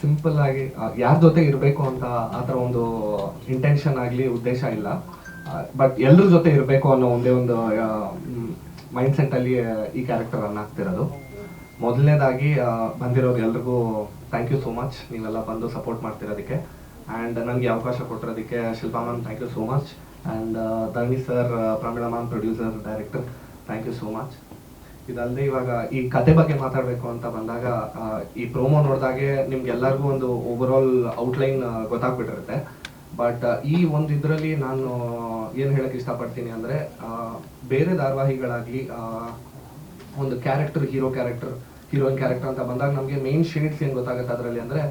Simple ಆಗಿ ಯಾರ ಜೊತೆ ಇರಬೇಕು ಅಂತ ಆ ಥರ ಒಂದು ಇಂಟೆನ್ಷನ್ ಆಗಲಿ ಉದ್ದೇಶ ಇಲ್ಲ. ಬಟ್ ಎಲ್ಲರ ಜೊತೆ ಇರಬೇಕು ಅನ್ನೋ ಒಂದೇ ಒಂದು ಮೈಂಡ್ ಸೆಟ್ಟಲ್ಲಿ ಈ ಕ್ಯಾರೆಕ್ಟರ್ ರನ್ ಆಗ್ತಿರೋದು. ಮೊದಲನೇದಾಗಿ ಬಂದಿರೋರು ಎಲ್ರಿಗೂ ಥ್ಯಾಂಕ್ ಯು ಸೋ ಮಚ್ ನೀವೆಲ್ಲ ಬಂದು ಸಪೋರ್ಟ್ ಮಾಡ್ತಿರೋದಕ್ಕೆ. ಆ್ಯಂಡ್ ನನಗೆ ಅವಕಾಶ ಕೊಟ್ಟಿರೋದಕ್ಕೆ Shilpa ma'am thank you so much and Dharani sir Pramila ma'am producer director thank you so much ಇದಲ್ಲದೆ ಇವಾಗ ಈ ಕತೆ ಬಗ್ಗೆ ಮಾತಾಡಬೇಕು ಅಂತ ಬಂದಾಗ ಈ ಪ್ರೋಮೋ ನೋಡಿದಾಗೆ ನಿಮ್ಗೆಲ್ಲರಿಗೂ ಒಂದು ಓವರ್ ಆಲ್ ಔಟ್ಲೈನ್ ಗೊತ್ತಾಗ್ಬಿಟ್ಟಿರುತ್ತೆ. ಬಟ್ ಈ ಒಂದು ಇದರಲ್ಲಿ ನಾನು ಏನು ಹೇಳಕ್ ಇಷ್ಟಪಡ್ತೀನಿ ಅಂದರೆ ಬೇರೆ ಧಾರಾವಾಹಿಗಳಾಗಲಿ ಒಂದು character hero character heroine character ಅಂತ ಬಂದಾಗ ನಮಗೆ ಮೇನ್ ಶೇಡ್ಸ್ ಏನು ಗೊತ್ತಾಗುತ್ತೆ ಅದರಲ್ಲಿ ಅಂದರೆ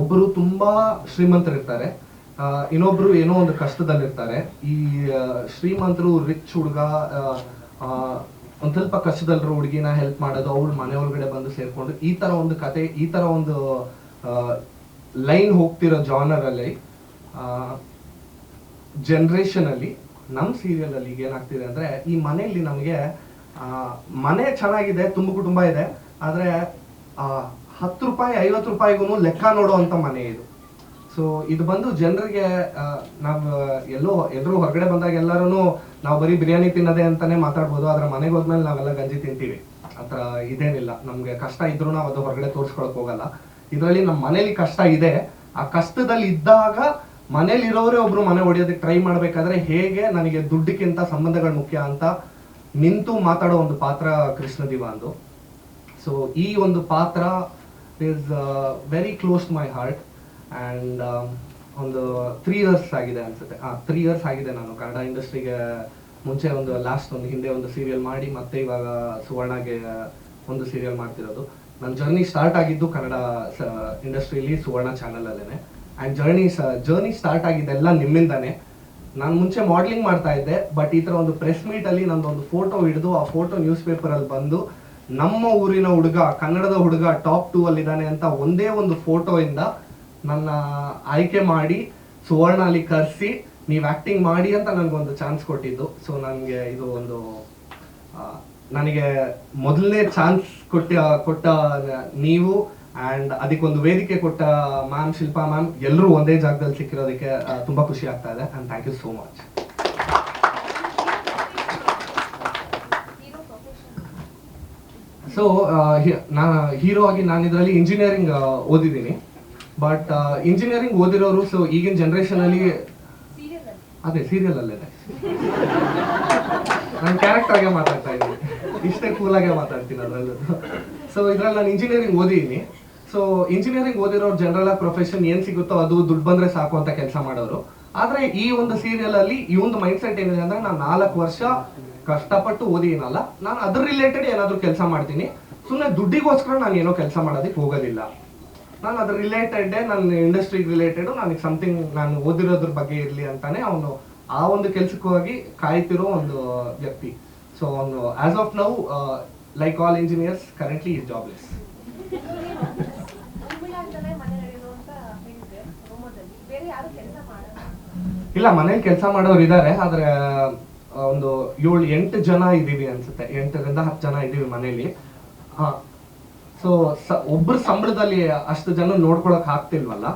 ಒಬ್ಬರು ತುಂಬಾ ಶ್ರೀಮಂತರಿರ್ತಾರೆ. ಇನ್ನೊಬ್ರು ಏನೋ ಒಂದು ಕಷ್ಟದಲ್ಲಿರ್ತಾರೆ. ಈ ಶ್ರೀಮಂತರು ರಿಚ್ ಹುಡುಗ ಒಂದ್ ಸ್ವಲ್ಪ ಕಷ್ಟದಲ್ಲಿರೋ ಹುಡುಗಿನ ಹೆಲ್ಪ್ ಮಾಡೋದು, ಅವ್ರ ಮನೆ ಒಳಗಡೆ ಬಂದು ಸೇರ್ಕೊಂಡು ಈ ತರ ಒಂದು ಕತೆ, ಈ ತರ ಒಂದು ಲೈನ್ ಹೋಗ್ತಿರೋ ಜಾನರ್ ಅಲ್ಲಿ ಜನರೇಷನ್ ಅಲ್ಲಿ, ನಮ್ ಸೀರಿಯಲ್ ಅಲ್ಲಿ ಈಗ ಏನಾಗ್ತಿದೆ ಅಂದ್ರೆ ಈ ಮನೆಯಲ್ಲಿ ನಮಗೆ ಮನೆ ಚೆನ್ನಾಗಿದೆ, ತುಂಬ ಕುಟುಂಬ ಇದೆ, ಆದ್ರೆ ಹತ್ತು ರೂಪಾಯಿ, ಐವತ್ತು ರೂಪಾಯಿಗೂ ಲೆಕ್ಕ ನೋಡುವಂತ ಮನೆ ಇದು. ಸೊ ಇದು ಬಂದು ಜನರಿಗೆ ನಾವು ಎಲ್ಲೋ ಎಲ್ಲರೂ ಹೊರಗಡೆ ಬಂದಾಗ ಎಲ್ಲರೂ ನಾವು ಬರೀ ಬಿರಿಯಾನಿ ತಿನ್ನೋದೇ ಅಂತಾನೆ ಮಾತಾಡ್ಬೋದು, ಆದ್ರೆ ಮನೆಗೆ ಹೋದ್ಮೇಲೆ ನಾವೆಲ್ಲ ಗಂಜಿ ತಿಂತೀವಿ. ಆತರ ಇದೇನಿಲ್ಲ. ನಮ್ಗೆ ಕಷ್ಟ ಇದ್ರೂ ನಾವು ಅದು ಹೊರಗಡೆ ತೋರ್ಸ್ಕೊಳಕ್ ಹೋಗಲ್ಲ. ಇದರಲ್ಲಿ ನಮ್ಮ ಮನೇಲಿ ಕಷ್ಟ ಇದೆ. ಆ ಕಷ್ಟದಲ್ಲಿ ಇದ್ದಾಗ ಮನೇಲಿ ಇರೋರೇ ಒಬ್ರು ಮನೆ ಹೊಡೆಯೋದಕ್ಕೆ ಟ್ರೈ ಮಾಡ್ಬೇಕಾದ್ರೆ ಹೇಗೆ ನನಗೆ ದುಡ್ಡಕ್ಕಿಂತ ಸಂಬಂಧಗಳು ಮುಖ್ಯ ಅಂತ ನಿಂತು ಮಾತಾಡೋ ಒಂದು ಪಾತ್ರ ಕೃಷ್ಣ ದಿವಾಂದು ಸೊ ಈ ಒಂದು ಪಾತ್ರ is very close my heart and ಒಂದು ತ್ರೀ ಇಯರ್ಸ್ ಆಗಿದೆ ಅನ್ಸುತ್ತೆ. ಹಾಂ ತ್ರೀ ಇಯರ್ಸ್ ಆಗಿದೆ ನಾನು. ಕನ್ನಡ ಇಂಡಸ್ಟ್ರಿಗೆ ಮುಂಚೆ ಒಂದು ಲಾಸ್ಟ್ ಒಂದು ಹಿಂದೆ ಒಂದು ಸೀರಿಯಲ್ ಮಾಡಿ, ಮತ್ತೆ ಇವಾಗ ಸುವರ್ಣಗೆ ಒಂದು ಸೀರಿಯಲ್ ಮಾಡ್ತಿರೋದು. ನನ್ನ ಜರ್ನಿ ಸ್ಟಾರ್ಟ್ ಆಗಿದ್ದು ಕನ್ನಡ ಇಂಡಸ್ಟ್ರಿಲಿ ಸುವರ್ಣ ಚಾನಲ್ ಅಲ್ಲೇನೆ ಆ್ಯಂಡ್ ಜರ್ನಿ ಜರ್ನಿ ಸ್ಟಾರ್ಟ್ ಆಗಿದ್ದೆಲ್ಲ ನಿಮ್ಮಿಂದಾನೆ. ನಾನು ಮುಂಚೆ ಮಾಡ್ಲಿಂಗ್ ಮಾಡ್ತಾ ಇದ್ದೆ ಬಟ್ ಈ ಥರ ಒಂದು ಪ್ರೆಸ್ ಮೀಟ್ ಅಲ್ಲಿ ನಂದು ಒಂದು ಫೋಟೋ ಹಿಡಿದು, ಆ ಫೋಟೋ ನ್ಯೂಸ್ ಪೇಪರ್ ಅಲ್ಲಿ ಬಂದು, ನಮ್ಮ ಊರಿನ ಹುಡುಗ, ಕನ್ನಡದ ಹುಡುಗ ಟಾಪ್ ಟೂ ಅಲ್ಲಿ ಇದ್ದಾನೆ ಅಂತ ಒಂದೇ ಒಂದು ಫೋಟೋಯಿಂದ ನನ್ನ ಆಯ್ಕೆ ಮಾಡಿ ಸುವರ್ಣ ಅಲ್ಲಿ ಕರೆಸಿ, ನೀವು ಆಕ್ಟಿಂಗ್ ಮಾಡಿ ಅಂತ ನನಗೊಂದು ಚಾನ್ಸ್ ಕೊಟ್ಟಿದ್ದು. ಸೊ ನನಗೆ ಇದು ಒಂದು ನನಗೆ ಮೊದಲನೇ ಚಾನ್ಸ್ ಕೊಟ್ಟ ಕೊಟ್ಟ ನೀವು ಅಂಡ್ ಅದಕ್ಕೊಂದು ವೇದಿಕೆ ಕೊಟ್ಟ ಮ್ಯಾಮ್ ಶಿಲ್ಪಾ ಮ್ಯಾಮ್ ಎಲ್ಲರೂ ಒಂದೇ ಜಾಗದಲ್ಲಿ ಸಿಕ್ಕಿರೋದಕ್ಕೆ ತುಂಬ ಖುಷಿ ಆಗ್ತಾ ಇದೆ and thank you so much so ನಾ, ಹೀರೋ ಆಗಿ ನಾನು ಇದರಲ್ಲಿ ಇಂಜಿನಿಯರಿಂಗ್ ಓದಿದ್ದೀನಿ. ಬಟ್ ಇಂಜಿನಿಯರಿಂಗ್ ಓದಿರೋರು ಸೊ ಈಗಿನ ಜನರೇಷನ್ ಅಲ್ಲಿ ಅದೇ ಸೀರಿಯಲ್ ಅಲ್ಲೇ ನಾನು ಕ್ಯಾರೆಕ್ಟರ್ ಆಗೇ ಮಾತಾಡ್ತಾ ಇದ್ದೀನಿ. ಇಷ್ಟೇ ಕೂಲ್ ಆಗೇ ಮಾತಾಡ್ತೀನಿ ಅದರಲ್ಲೂ. ಸೊ ಇದ್ರಲ್ಲಿ ನಾನು ಇಂಜಿನಿಯರಿಂಗ್ ಓದಿದ್ದೀನಿ. ಸೊ ಇಂಜಿನಿಯರಿಂಗ್ ಓದಿರೋರು ಜನರಲ್ ಆಗಿ ಪ್ರೊಫೆಷನ್ ಏನ್ ಸಿಗುತ್ತೋ ಅದು ದುಡ್ಡು ಬಂದ್ರೆ ಸಾಕು ಅಂತ ಕೆಲಸ ಮಾಡೋರು. ಆದ್ರೆ ಈ ಒಂದು ಸೀರಿಯಲ್ ಅಲ್ಲಿ ಈ ಒಂದು ಮೈಂಡ್ ಸೆಟ್ ಏನಿದೆ ಅಂದ್ರೆ ನಾನು ನಾಲ್ಕು ವರ್ಷ ಕಷ್ಟಪಟ್ಟು ಓದಿನಲ್ಲ ನಾನು ಅದ್ರ ರಿಲೇಟೆಡ್ ಏನಾದ್ರೂ ಕೆಲಸ ಮಾಡ್ತೀನಿ. ಸುಮ್ಮನೆ ದುಡ್ಡಿಗೋಸ್ಕರ ನಾನು ಏನೋ ಕೆಲಸ ಮಾಡೋದಕ್ಕೆ ಹೋಗೋದಿಲ್ಲ. ನಾನು ಅದ್ರ ರಿಲೇಟೆಡ್ ನನ್ನ ಇಂಡಸ್ಟ್ರಿ ರಿಲೇಟೆಡ್ ನನಗೆ ಸಮಥಿಂಗ್ ನಾನು ಓದಿರೋದ್ರ ಬಗ್ಗೆ ಇರಲಿ ಅಂತಾನೆ ಅವನು ಆ ಒಂದು ಕೆಲಸಕ್ಕೂ ಹೋಗಿ ಕಾಯ್ತಿರೋ ಒಂದು ವ್ಯಕ್ತಿ. ಸೊ ಅವನು as of now like all engineers currently is jobless ಇಲ್ಲ, ಮನೇಲಿ ಕೆಲಸ ಮಾಡೋರು ಇದ್ದಾರೆ ಆದ್ರೆ ಒಂದು ಏಳು ಎಂಟು ಜನ ಇದ್ದೀವಿ ಅನ್ಸುತ್ತೆ. ಎಂಟರಿಂದ ಹತ್ತು ಜನ ಇದ್ದೀವಿ ಮನೇಲಿ. ಹಾ ಸೊ ಒಬ್ಬರ ಸಂಬಳದಲ್ಲಿ ಅಷ್ಟು ಜನ ನೋಡ್ಕೊಳಕ್ ಆಗ್ತಿಲ್ವಲ್ಲ?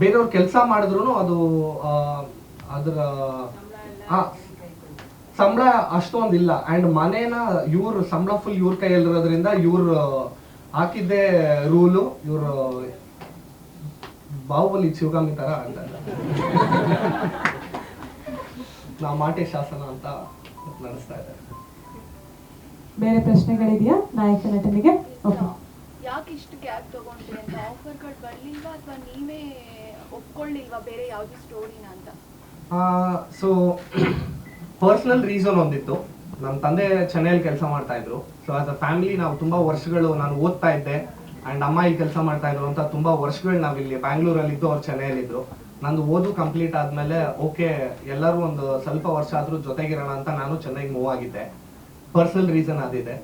ಬೇರೆಯವ್ರು ಕೆಲಸ ಮಾಡಿದ್ರು ಅದು ಅದರ ಸಂಬಳ ಅಷ್ಟೊಂದಿಲ್ಲ. ಅಂಡ್ ಮನೇನ ಇವ್ರ ಸಂಬಳ ಫುಲ್ ಇವ್ರ ಕೈಯಲ್ಲಿರೋದ್ರಿಂದ ಇವ್ರು ಹಾಕಿದ್ದೆ ರೂಲು ಇವ್ರು ಬಾಹುಬಲಿ ಶಿವಗಾಮಿ ತರ ಅಂತ ನಾ ಮಾಟೆ ಶಾಸನ ಅಂತ ನಡೆಸ್ತಾ ಇದ್ದಾರೆ ಬೇರೆ ಪ್ರಶ್ನೆಗಳಿದೆಯಾ? ನಾಯಕ ನಟನಿಗೆ? ಓಕೆ ಯಾಕೆ ಗ್ಯಾಪ್ ತಗೊಂಡ್ರಿ ಅಂತ? ಆಫರ್ಗಳು ಅಥವಾ ನೀವೇ ಒಪ್ಕೊಳ್ಳಿಲ್ವಾ ಬೇರೆ ಸ್ಟೋರಿನ ಅಂತ? ಸೊ ಪರ್ಸನಲ್ ರೀಸನ್ ಒಂದಿತ್ತು. ನಮ್ಮ ತಂದೆ ಚೆನ್ನೈಯಲ್ಲಿ ಕೆಲಸ ಮಾಡ್ತಾ ಇದ್ರು. ಸೊ ಆಸ್ ಅ ಫ್ಯಾಮಿಲಿ ನಾವು ತುಂಬಾ ವರ್ಷಗಳು ನಾನು ಓದ್ತಾ ಇದ್ದೆ. ಅಂಡ್ ಅಮ್ಮ ಇಲ್ಲಿ ಕೆಲಸ ಮಾಡ್ತಾ ಇದ್ರು ಅಂತ ತುಂಬಾ ವರ್ಷಗಳು ನಾವು ಇಲ್ಲಿ ಬ್ಯಾಂಗ್ಳೂರಲ್ಲಿ ಇದ್ದು, ಅವ್ರು ಚೆನ್ನೈಲಿದ್ದರು ನಂದು ಓದು ಕಂಪ್ಲೀಟ್ ಆದ್ಮೇಲೆ ಓಕೆ ಎಲ್ಲರೂ ಒಂದು ಸ್ವಲ್ಪ ವರ್ಷ ಆದ್ರೂ ಜೊತೆಗಿರೋಣ ಅಂತ ನಾನು ಚೆನ್ನೈಗೆ ಮೂವ್ ಆಗಿದ್ದೆ. ಪರ್ಸನಲ್ ರೀಸನ್ ಅದಿದೆ.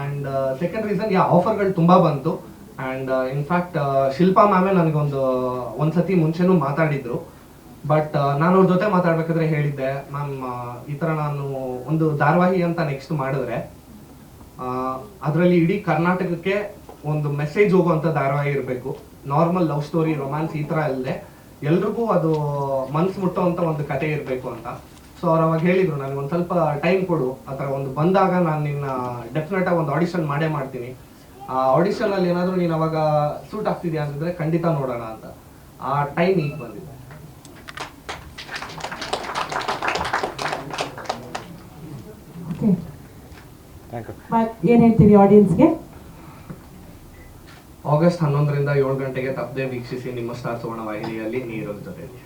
ಅಂಡ್ ಸೆಕೆಂಡ್ ರೀಸನ್ ಯಾ ಆಫರ್ಗಳು ತುಂಬ ಬಂತು. ಅಂಡ್ ಇನ್ಫ್ಯಾಕ್ಟ್ ಶಿಲ್ಪಾ ಮ್ಯಾಮೇ ನನಗೊಂದು ಒಂದ್ಸತಿ ಮುಂಚೆನೂ ಮಾತಾಡಿದ್ರು. ಬಟ್ ನಾನು ಅವ್ರ ಜೊತೆ ಮಾತಾಡ್ಬೇಕಾದ್ರೆ ಹೇಳಿದ್ದೆ, ಮ್ಯಾಮ್ ಈ ಥರ ನಾನು ಒಂದು ಧಾರಾವಾಹಿ ಅಂತ ನೆಕ್ಸ್ಟ್ ಮಾಡಿದ್ರೆ ಅದರಲ್ಲಿ ಇಡೀ ಕರ್ನಾಟಕಕ್ಕೆ ಒಂದು ಮೆಸೇಜ್ ಹೋಗುವಂತ ಧಾರಾವಾಹಿ ಇರಬೇಕು. ನಾರ್ಮಲ್ ಲವ್ ಸ್ಟೋರಿ ರೊಮ್ಯಾನ್ಸ್ ಈ ಥರ ಅಲ್ಲದೆ, ಎಲ್ರಿಗೂ ಅದು ಮನ್ಸು ಅಂತ ಒಂದು ಕತೆ ಇರಬೇಕು ಅಂತ. ಸೊ ಅವ್ರು ಅವಾಗ ಹೇಳಿದ್ರು ನನಗೆ ಒಂದು ಸ್ವಲ್ಪ ಟೈಮ್ ಕೊಡು. ಆ ಥರ ಒಂದು ಬಂದಾಗ ನಾನು ನಿನ್ನ ಡೆಫಿನೆಟ್ ಆಗಿ ಒಂದು ಆಡಿಷನ್ ಮಾಡೇ ಮಾಡ್ತೀನಿ. ಆ ಆಡಿಷನ್ ಅಲ್ಲಿ ಏನಾದರೂ ನೀನು ಅವಾಗ ಸೂಟ್ ಆಗ್ತಿದ್ಯಾ ಅಂತಂದ್ರೆ ಖಂಡಿತ ನೋಡೋಣ ಅಂತ. ಆ ಟೈಮ್ ಈಗ ಬಂದಿದೆ. ಓಕೆ ಏನ್ ಹೇಳ್ತೀವಿ ಆಡಿಯನ್ಸ್ಗೆ ಆಗಸ್ಟ್ ಹನ್ನೊಂದರಿಂದ ಏಳು ಗಂಟೆಗೆ ತಪ್ಪದೆ ವೀಕ್ಷಿಸಿ ನಿಮ್ಮ ಸ್ಟಾರ್ ಸುವರ್ಣ ವಾಹಿನಿಯಲ್ಲಿ ನೀರಲ್ ಜೊತೆಯಲ್ಲಿ